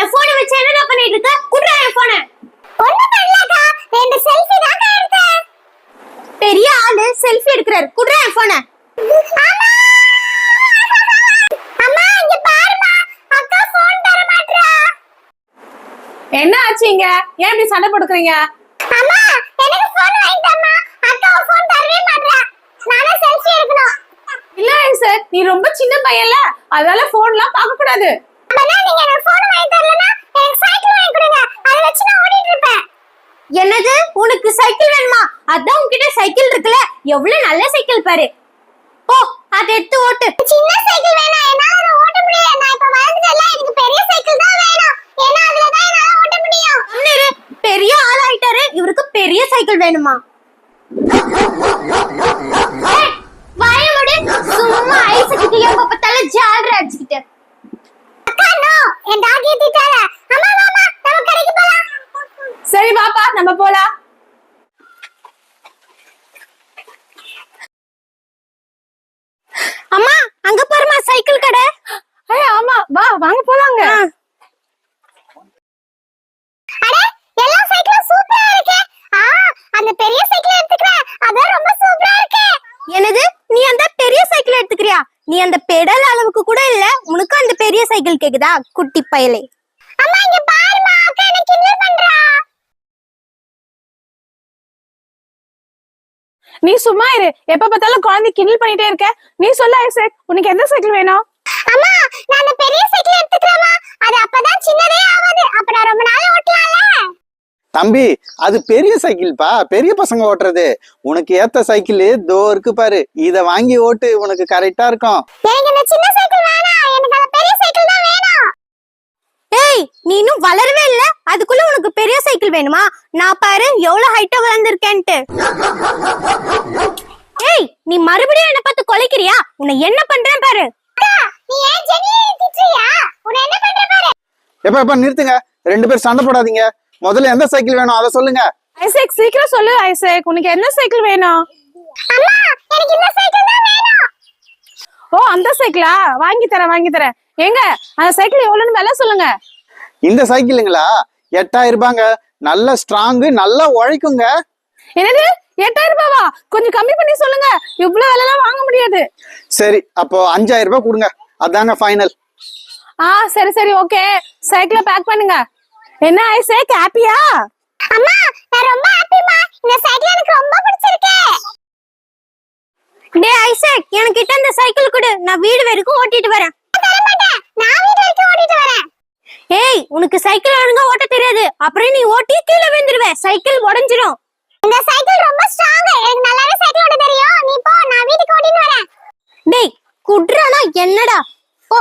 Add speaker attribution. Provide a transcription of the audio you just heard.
Speaker 1: என் போனை வச்சு என்னடா பண்ணிட்டு இருக்க? குடுறா என் போனை ஒண்ணு பண்ணலக்கா. ரெண்டு செல்ஃபி தான் எடுத்தேன். பெரிய ஆளு செல்ஃபி எடுக்கறாரு. குடுறா என் போனை
Speaker 2: என்ன ஆச்சுங்க ஏன் இப்படி சண்டை போட்டுக்கிறீங்க?
Speaker 1: அம்மா எனக்கு போன் வாங்கி தம்மா அக்கா போன் தரவே மாட்றா. நானே செல்ஃபி எடுக்கணும்.
Speaker 2: இல்ல சார் நீ ரொம்ப சின்ன பையன்ல அதனால போன்லாம் பார்க்க கூடாது
Speaker 1: அப்பனா நீங்க எனக்கு போன் வாங்கி தரலனா எனக்கு சைக்கிள் வாங்கி கொடுங்க. அத வச்சு நான் ஓடிட்டு இருப்பேன். என்னது? உனக்கு சைக்கிள் வேணுமா? அதான் உன்கிட்ட சைக்கிள் இருக்குல எவ்வளவு நல்ல சைக்கிள் பாரு. போ அதை எடுத்து ஓட்டு. சின்ன சைக்கிள் வேணாம். என்னால அதை ஓட்ட முடியல. நான் இப்ப வளர்ந்துட்டல எனக்கு பெரிய சைக்கிள் தான் வேணும். ஏன்னா அதுல தான் என்னால ஓட்ட முடியும். அம்னரு பெரிய ஆள் ஆயிட்டாரு இவருக்கு பெரிய சைக்கிள் வேணுமா? வாய மூடு. சும்மா ஐஸ் கிட்ட எப்ப பார்த்தாலும் ஜாலரா அடிச்சுக்கிட்டு அக்கா நோ என் டாக் ஏத்திட்டால அம்மா மாமா நம்ம கடைக்கு போலாம்
Speaker 2: சரி பாப்பா நம்ம போலாம்.
Speaker 1: அம்மா அங்க பாருமா சைக்கிள் கடை.
Speaker 2: ஆமா வா வாங்க போலாங்க
Speaker 1: அட எல்லா சைக்கிளும் சூப்பரா இருக்கு. ஆ அந்த பெரிய சைக்கிள் எடுத்துக்கிறேன் அதான் ரொம்ப சூப்பரா இருக்கு. என்னது? நீ அந்த பெரிய சைக்கிள் எடுத்துக்கிறியா? நீ அந்த பெடல் அளவுக்கு கூட இல்ல உனக்கு அந்த பெரிய சைக்கிள் கேக்குதா குட்டி பயலே. அம்மா இங்க பாருமா
Speaker 2: நீ சும்மா இரு. எப்ப பார்த்தாலும் குழந்தை கிண்டல் பண்ணிட்டே இருக்க. நீ சொல்ல ஐசக். உனக்கு எந்த சைக்கிள் வேணும்?
Speaker 1: அம்மா நான் அந்த பெரிய சைக்கிள் எடுத்துக்கிறேமா அது அப்பதான் சின்னதே ஆகாது. அப்ப நான் ரொம்ப நாள் ஓட்டலாம்ல.
Speaker 3: தம்பி அது பெரிய சைக்கிள்ப்பா பெரிய பசங்க ஓட்டுறது. உனக்கு ஏத்த சைக்கிள் தோ இருக்கு பாரு. இத வாங்கி ஓட்டு. உனக்கு கரெக்டா இருக்கும்.
Speaker 1: எனக்கு இந்த சின்ன சைக்கிள் வேணாம். எனக்கு அந்த பெரிய சைக்கிள் தான் வேணும். ஏய் நீ இன்னும் வளரவே இல்ல. அதுக்குள்ள உனக்கு பெரிய சைக்கிள் வேணுமா? நான் பாரு எவ்வளவு ஹைட்டா வளர்ந்திருக்கேன்ட்டு. நீ மறுபடியும் என்ன பார்த்து கொலைக்கிறியா? உன்னை என்ன பண்றேன் பாரு. நீ ஏன் ஜெனியை திட்டுறியா உன்னை என்ன பண்ற பாரு.
Speaker 3: எப்ப எப்ப நிறுத்துங்க. ரெண்டு பேரும் சண்டை போடாதீங்க. முதல்ல எந்த சைக்கிள் வேணும்? அதை சொல்லுங்க.
Speaker 2: ஐசக் சீக்கிரம் சொல்லு ஐசக். உனக்கு எந்த சைக்கிள் வேணும்?
Speaker 1: அம்மா எனக்கு இந்த சைக்கிள் தான் வேணும்.
Speaker 2: ஓ அந்த சைக்கிளா வாங்கி தரேன் வாங்கி தரேன். ஏங்க அந்த சைக்கிள் எவ்வளவுன்னு விலை சொல்லுங்க.
Speaker 3: இந்த சைக்கிளுங்களா எட்டாயிரம் ரூபாங்க. நல்ல ஸ்ட்ராங்கு நல்லா உழைக்குங்க.
Speaker 2: என்னது? எட்டாயிரம் ரூபாவா? கொஞ்சம் கம்மி பண்ணி சொல்லுங்க. இவ்வளவு விலைலாம் வாங்க முடியாது.
Speaker 3: சரி அப்போ அஞ்சாயிரம் ரூபாய் கொடுங்க. அதாங்க ஃபைனல்
Speaker 2: ஆ சரி சரி ஓகே சைக்கிளை பேக் பண்ணுங்க. என்ன ஐசக் ஹாப்பியா
Speaker 1: அம்மா நான் ரொம்ப ஹாப்பிமா இந்த சைக்கிள் எனக்கு ரொம்ப பிடிச்சிருக்கு. டேய் ஐசக் எனக்கு கிட்ட இந்த சைக்கிள் கொடு. நான் வீடு வரைக்கும் ஓட்டிட்டு வரேன். தர மாட்டேன். நான் வீடு வரைக்கும் ஓட்டிட்டு வரேன். ஏய் உனக்கு சைக்கிள் ஒழுங்கா ஓட்ட தெரியாது. அப்புறம் நீ ஓட்டி கீழே விழுந்துருவ. சைக்கிள் உடைஞ்சிரும். இந்த சைக்கிள் ரொம்ப ஸ்ட்ராங் எனக்கு நல்லாவே சைக்கிள் ஓட்ட தெரியும். நீ போ நான் வீட்டுக்கு ஓட்டிட்டு வரேன். டேய் குட்றானா என்னடா? போ.